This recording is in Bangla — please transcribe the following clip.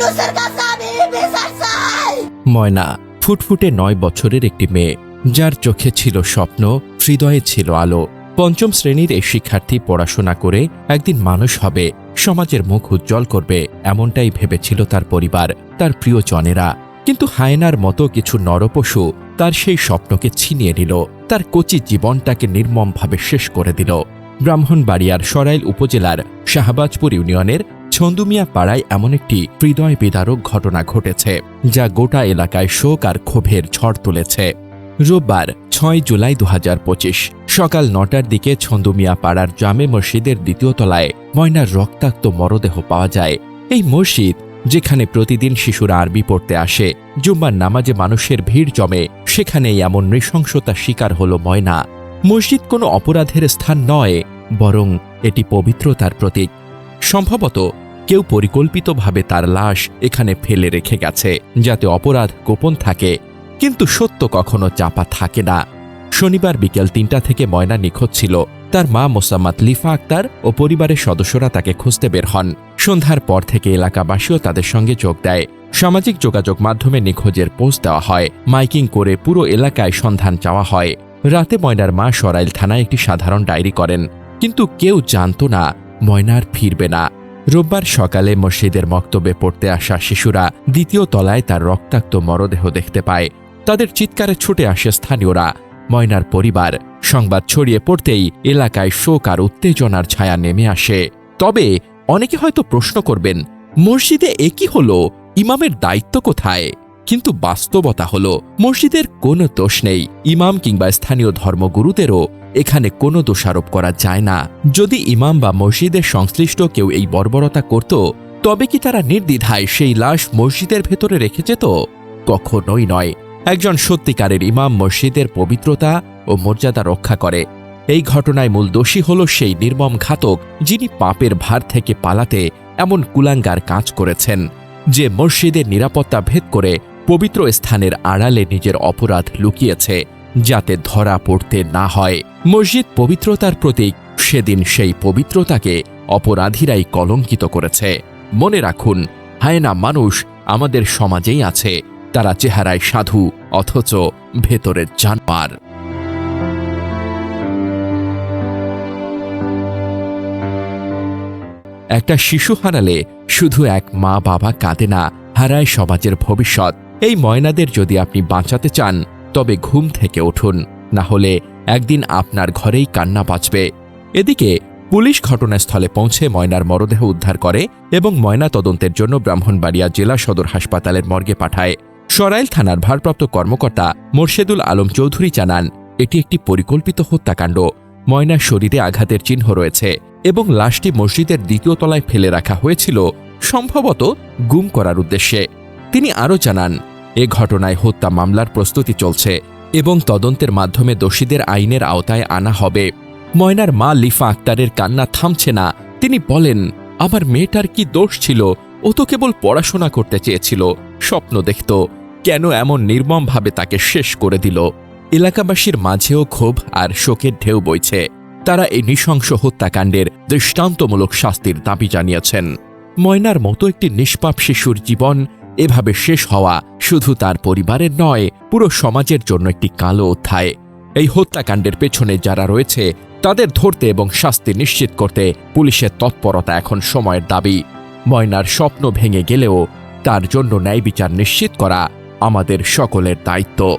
কাছে আমি বিচার চাই। ময়না ফুটফুটে নয় বছরের একটি মেয়ে, যার চোখে ছিল স্বপ্ন, হৃদয়ে ছিল আলো। পঞ্চম শ্রেণির এই শিক্ষার্থী পড়াশোনা করে একদিন মানুষ হবে, সমাজের মুখ উজ্জ্বল করবে, এমনটাই ভেবেছিল তার পরিবার, তার প্রিয়জনেরা। কিন্তু হায়নার মতো কিছু নরপশু তার সেই স্বপ্নকে ছিনিয়ে নিল, তার কচি জীবনটাকে নির্মমভাবে শেষ করে দিল। ব্রাহ্মণবাড়িয়ার সরাইল উপজেলার শাহবাজপুর ইউনিয়নের ছন্দুমিয়া পাড়ায় এমন একটি হৃদয় বিদারক ঘটনা ঘটেছে, যা গোটা এলাকায় শোক আর ক্ষোভের ঝড় তুলেছে। রোববার, ছয় জুলাই দু হাজার পঁচিশ, সকাল নটার দিকে ছন্দুমিয়া পাড়ার জামে মসজিদের দ্বিতীয় তলায় ময়নার রক্তাক্ত মরদেহ পাওয়া যায়। এই মসজিদ, যেখানে প্রতিদিন শিশুরা আরবি পড়তে আসে, জুম্মার নামাজে মানুষের ভিড় জমে, সেখানেই এমন নৃশংসতার শিকার হল ময়না। মসজিদ কোনো অপরাধের স্থান নয়, বরং এটি পবিত্রতার প্রতীক। সম্ভবত কেউ পরিকল্পিতভাবে তার লাশ এখানে ফেলে রেখে গেছে, যাতে অপরাধ গোপন থাকে। কিন্তু সত্য কখনো চাপা থাকে না। শনিবার বিকেল তিনটা থেকে ময়না নিখোঁজ ছিল। তার মা মোসাম্মদ লিফা আক্তার ও পরিবারের সদস্যরা তাকে খুঁজতে বের হন। সন্ধ্যার পর থেকে এলাকাবাসীও তাদের সঙ্গে যোগ দেয়। সামাজিক যোগাযোগ মাধ্যমে নিখোঁজের পোস্ট দেওয়া হয়। মাইকিং করে পুরো এলাকায় সন্ধান চাওয়া হয়। রাতে ময়নার মা সরাইল থানায় একটি সাধারণ ডায়েরি করেন। কিন্তু কেউ জানত না, ময়নার ফিরবে না। রোববার সকালে মসজিদের মক্তবে পড়তে আসা শিশুরা দ্বিতীয় তলায় তার রক্তাক্ত মরদেহ দেখতে পায়। তাদের চিৎকারে ছুটে আসে স্থানীয়রা। ময়নার পরিবার সংবাদ ছড়িয়ে পড়তেই এলাকায় শোক আর উত্তেজনার ছায়া নেমে আসে। তবে অনেকে হয়তো প্রশ্ন করবেন, মসজিদে একই হলো? ইমামের দায়িত্ব কোথায়? কিন্তু বাস্তবতা হল, মসজিদের কোনো দোষ নেই। ইমাম কিংবা স্থানীয় ধর্মগুরুদেরও এখানে কোনো দোষারোপ করা যায় না। যদি ইমাম বা মসজিদের সংশ্লিষ্ট কেউ এই বর্বরতা করত, তবে কি তারা নির্দ্বিধায় সেই লাশ মসজিদের ভেতরে রেখে যেত? কখনোই নয়। একজন সত্যিকারের ইমাম মসজিদের পবিত্রতা ও মর্যাদা রক্ষা করে। এই ঘটনায় মূল দোষী হল সেই নির্মম ঘাতক, যিনি পাপের ভার থেকে পালাতে এমন কুলাঙ্গার কাজ করেছেন, যে মসজিদের নিরাপত্তা ভেদ করে পবিত্র স্থানের আড়ালে নিজের অপরাধ লুকিয়েছে, যাতে ধরা পড়তে না হয়। মসজিদ পবিত্রতার প্রতীক, সেদিন সেই পবিত্রতাকে অপরাধীরাই কলঙ্কিত করেছে। মনে রাখুন হায়না মানুষ, আমাদের সমাজেই আছে, তারা চেহারায় সাধু, অথচ ভেতরের জানবার একটা শিশু হারালে শুধু এক মা বাবা কাঁদে না, হারায় সমাজের ভবিষ্যৎ। এই ময়নাদের যদি আপনি বাঁচাতে চান, তবে ঘুম থেকে উঠুন, না হলে একদিন আপনার ঘরেই কান্না বাঁচবে এদিকে পুলিশ ঘটনাস্থলে পৌঁছে ময়নার মরদেহ উদ্ধার করে এবং ময়না তদন্তের জন্য ব্রাহ্মণবাড়িয়া জেলা সদর হাসপাতালের মর্গে পাঠায়। সরাইল থানার ভারপ্রাপ্ত কর্মকর্তা মোর্শেদুল আলম চৌধুরী জানান, এটি একটি পরিকল্পিত হত্যাকাণ্ড। ময়নার শরীরে আঘাতের চিহ্ন রয়েছে এবং লাশটি মসজিদের দ্বিতীয় তলায় ফেলে রাখা হয়েছিল, সম্ভবত গুম করার উদ্দেশ্যে। তিনি আরও জানান, এ ঘটনায় হত্যা মামলার প্রস্তুতি চলছে এবং তদন্তের মাধ্যমে দোষীদের আইনের আওতায় আনা হবে। ময়নার মা লিফা আক্তারের কান্না থামছে না। তিনি বলেন, আমার মেয়েটার কি দোষ ছিল? ও তো কেবল পড়াশোনা করতে চেয়েছিল, স্বপ্ন দেখত। কেন এমন নির্মমভাবে তাকে শেষ করে দিল? এলাকাবাসীর মাঝেও ক্ষোভ আর শোকের ঢেউ বইছে। তারা এই নৃশংস হত্যাকাণ্ডের দৃষ্টান্তমূলক শাস্তির দাবি জানিয়েছেন। ময়নার মতো একটি নিষ্পাপ শিশুর জীবন এভাবে শেষ হওয়া শুধু তার পরিবারের নয়, পুরো সমাজের জন্য একটি কালো অধ্যায়। এই হত্যাকাণ্ডের পেছনে যারা রয়েছে, তাদের ধরতে এবং শাস্তি নিশ্চিত করতে পুলিশের তৎপরতা এখন সময়ের দাবি। ময়নার স্বপ্ন ভেঙে গেলেও তার জন্য ন্যায় বিচার নিশ্চিত করা আমাদের সকলের দায়িত্ব।